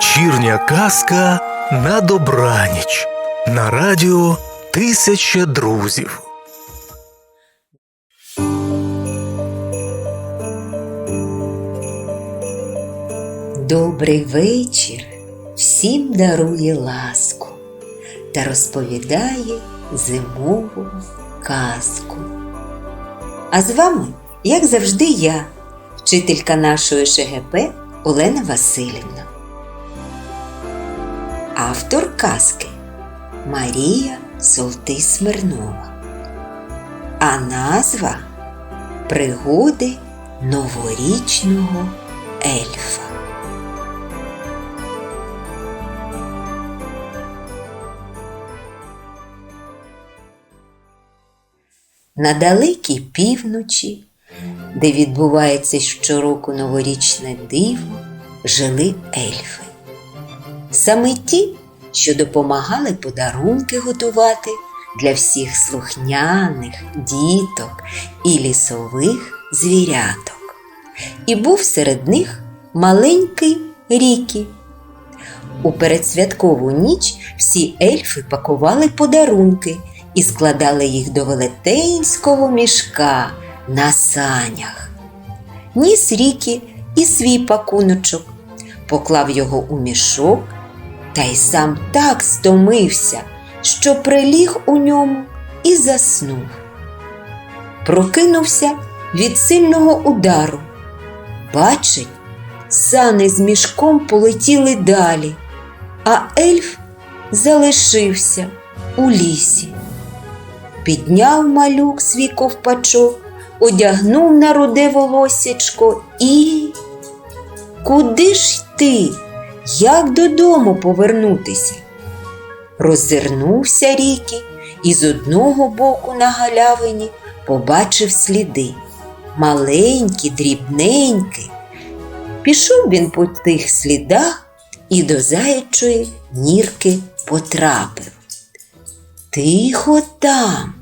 Вечірня казка на добраніч на радіо Тисяча друзів. Добрий вечір всім дарує ласку та розповідає зимову казку. А з вами, як завжди, я, вчителька нашої ШГП Олена Васильівна. Автор казки Марія Солти Смирнова. А назва Пригоди новорічного ельфа. На далекій півночі, де відбувається щороку новорічне диво, жили ельфи. Саме ті, що допомагали подарунки готувати для всіх слухняних діток і лісових звіряток. І був серед них маленький Рікі. У передсвяткову ніч всі ельфи пакували подарунки і складали їх до велетенського мішка на санях. Ніс Рікі і свій пакуночок, поклав його у мішок та й сам так стомився, що приліг у ньому і заснув. Прокинувся від сильного удару. Бачить, сани з мішком полетіли далі, а ельф залишився у лісі. Підняв малюк свій ковпачок, одягнув на руде волосячко і. Куди ж йти? Як додому повернутися? Роззирнувся ріки і з одного боку на галявині побачив сліди. Маленькі, дрібненькі. Пішов він по тих слідах і до заячої нірки потрапив. Тихо там,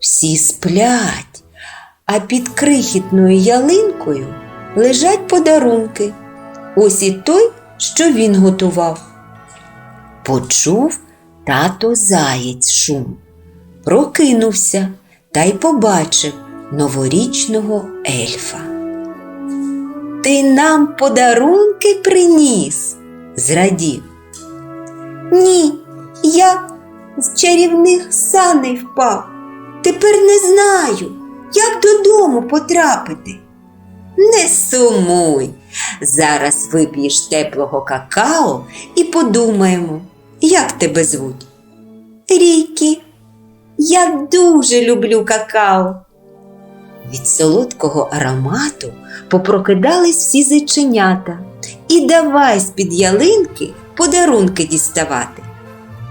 всі сплять, а під крихітною ялинкою лежать подарунки. Ось і той, що він готував. Почув тато заєць шум, прокинувся та й побачив новорічного ельфа. Ти нам подарунки приніс? зрадів. Ні, я з чарівних саней впав. Тепер не знаю, як додому потрапити. Не сумуй. Зараз вип'єш теплого какао і подумаємо, як тебе звуть. Рікі, я дуже люблю какао. Від солодкого аромату попрокидались всі зайченята і давай з-під ялинки подарунки діставати.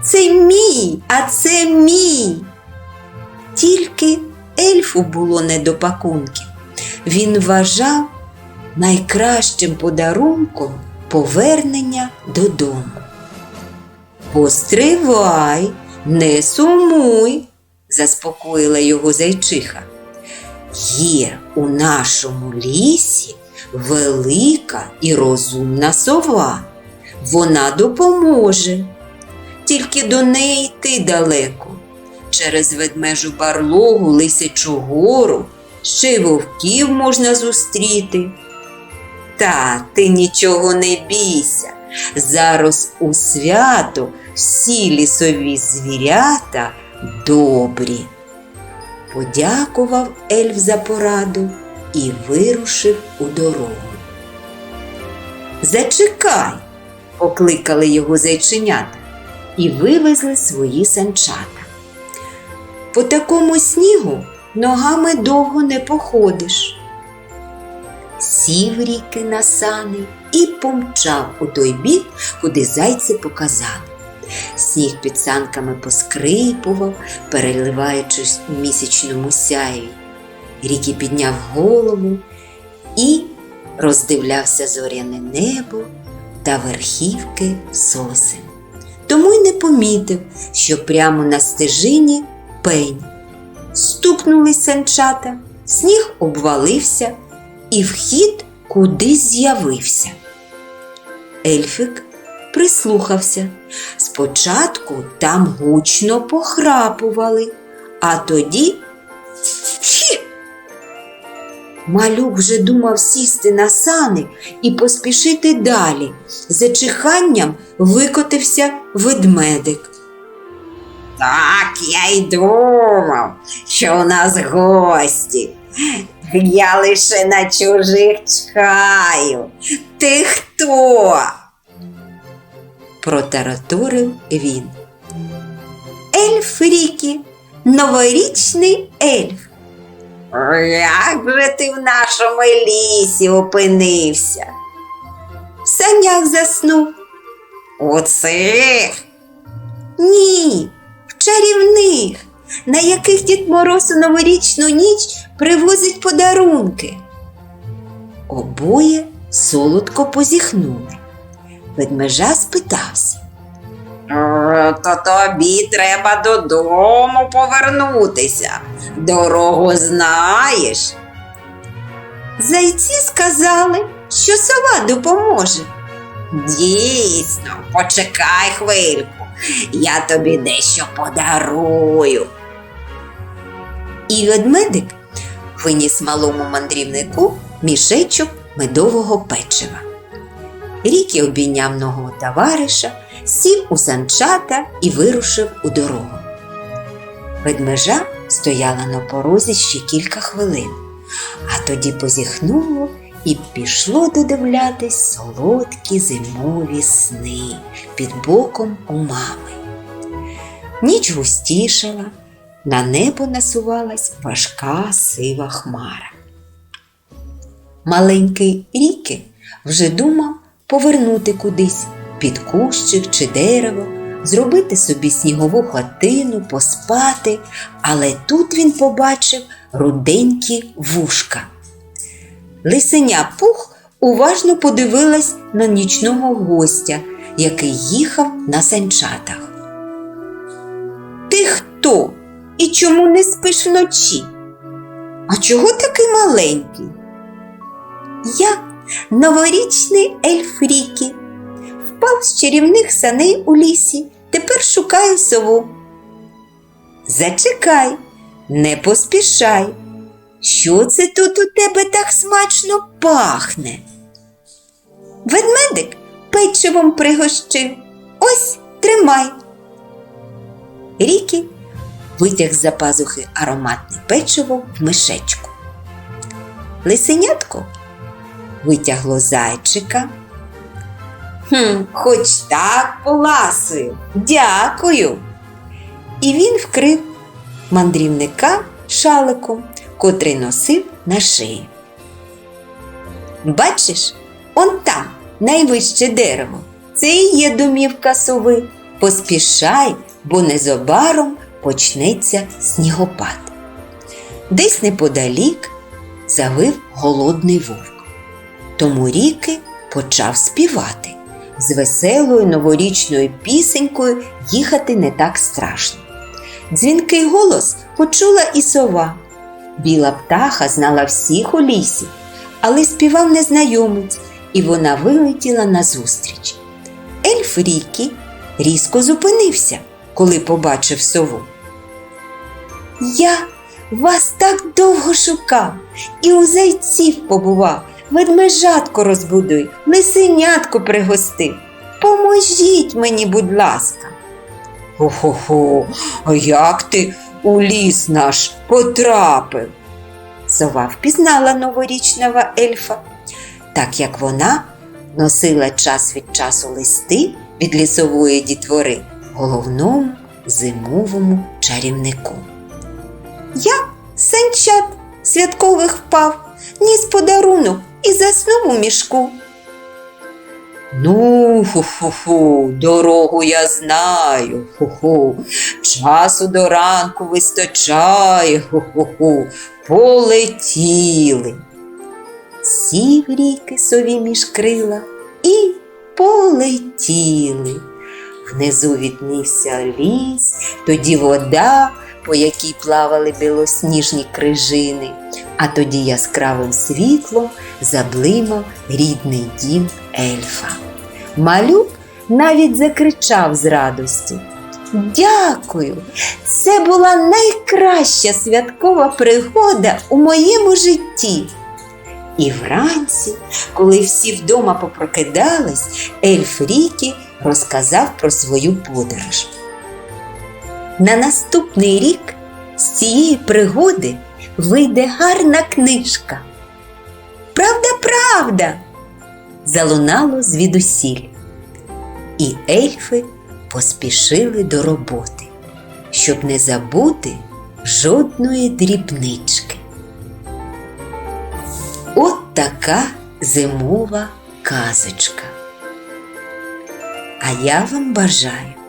Це мій, а це мій. Тільки ельфу було не до пакунків. Він вважав найкращим подарунком повернення додому. Постривай, не сумуй, заспокоїла його зайчиха. Є у нашому лісі велика і розумна сова. Вона допоможе. Тільки до неї йти далеко. Через ведмежу барлогу, лисячу гору, ще й вовків можна зустріти. Та ти нічого не бійся. Зараз у свято всі лісові звірята добрі. Подякував ельф за пораду і вирушив у дорогу. Зачекай, покликали його зайченята і вивезли свої санчата. По такому снігу ногами довго не походиш. Сів ріки на сани і помчав у той бік, куди зайці показали. Сніг під санками поскрипував, переливаючись у місячному сяєві. Рікі підняв голову і роздивлявся зоряне небо та верхівки сосен. Тому й не помітив, що прямо на стежині пень. Стукнулись санчата, сніг обвалився, і вхід кудись з'явився. Ельфик прислухався. Спочатку там гучно похрапували, а тоді. Малюк вже думав сісти на сани і поспішити далі. За чиханням викотився ведмедик. Так я й думав, що у нас гості. Я лише на чужих чекаю. Ти хто? протараторив він. Ельф Рікі, новорічний ельф. Як же ти в нашому лісі опинився? В санях заснув. У цих? Ні, в чарівних, на яких Дід Мороз у новорічну ніч привозить подарунки. Обоє солодко позіхнули. Ведмежа спитався. «Е, То тобі треба додому повернутися. Дорогу знаєш. Зайці сказали, що сова допоможе. Дійсно, почекай хвильку, я тобі дещо подарую. І ведмедик виніс малому мандрівнику мішечок медового печива. Рікі обійняв нового товариша, сів у санчата і вирушив у дорогу. Ведмежа стояла на порозі ще кілька хвилин, а тоді позіхнуло і пішло додивлятись солодкі зимові сни під боком у мами. Ніч густішала, на небо насувалась важка сива хмара. Маленький Ріки вже думав повернути кудись під кущик чи дерево, зробити собі снігову хатину, поспати, але тут він побачив руденькі вушка. Лисеня пух уважно подивилась на нічного гостя, який їхав на санчатах. Ти хто? І чому не спиш вночі? А чого такий маленький? Я новорічний ельф Рікі. Впав з чарівних саней у лісі. Тепер шукаю сову. Зачекай, не поспішай. Що це тут у тебе так смачно пахне? Ведмедик печивом пригощив. Ось тримай. Рікі витяг з-за пазухи ароматне печиво в мишечку. Лисенятко витягло зайчика. Хм, хоч так поласую. Дякую. І він вкрив мандрівника шаликом, котрий носив на шиї. Бачиш, он там найвище дерево. Це і є домівка сови. Поспішай, бо незабаром почнеться снігопад. Десь неподалік завив голодний вовк. Тому Ріки почав співати. З веселою новорічною пісенькою їхати не так страшно. Дзвінкий голос почула і сова. Біла птаха знала всіх у лісі, але співав незнайомець, і вона вилетіла назустріч. Ельф Рікі різко зупинився, коли побачив сову. Я вас так довго шукав і у зайців побував, ведмежатко розбудуй, лисенятко пригостив. Поможіть мені, будь ласка. Хо-хо-хо, а як ти у ліс наш потрапив? Сова впізнала новорічного ельфа, так як вона носила час від часу листи від лісової дітвори головному зимовому чарівнику. Я санчат святкових впав, ніс подарунок і заснув у мішку. Ну, ху-ху-ху, дорогу я знаю, ху-ху, часу до ранку вистачає, ху-ху-ху, полетіли. Сів ріки сові між крила і полетіли. Внизу віднівся ліс, тоді вода, по якій плавали білосніжні крижини, а тоді яскравим світлом заблимав рідний дім ельфа. Малюк навіть закричав з радості. Дякую! Це була найкраща святкова пригода у моєму житті. І вранці, коли всі вдома попрокидались, ельф Рікі розказав про свою подорож. На наступний рік з цієї пригоди вийде гарна книжка. Правда, правда. залунало звідусіль. І ельфи поспішили до роботи, щоб не забути жодної дрібнички. От така зимова казочка. А я вам бажаю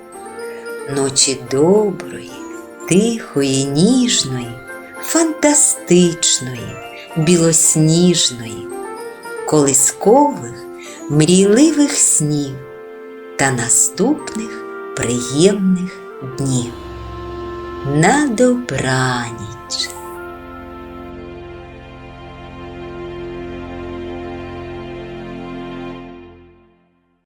ночі доброї, тихої, ніжної, фантастичної, білосніжної, колискових, мрійливих снів та наступних приємних днів. На добраніч!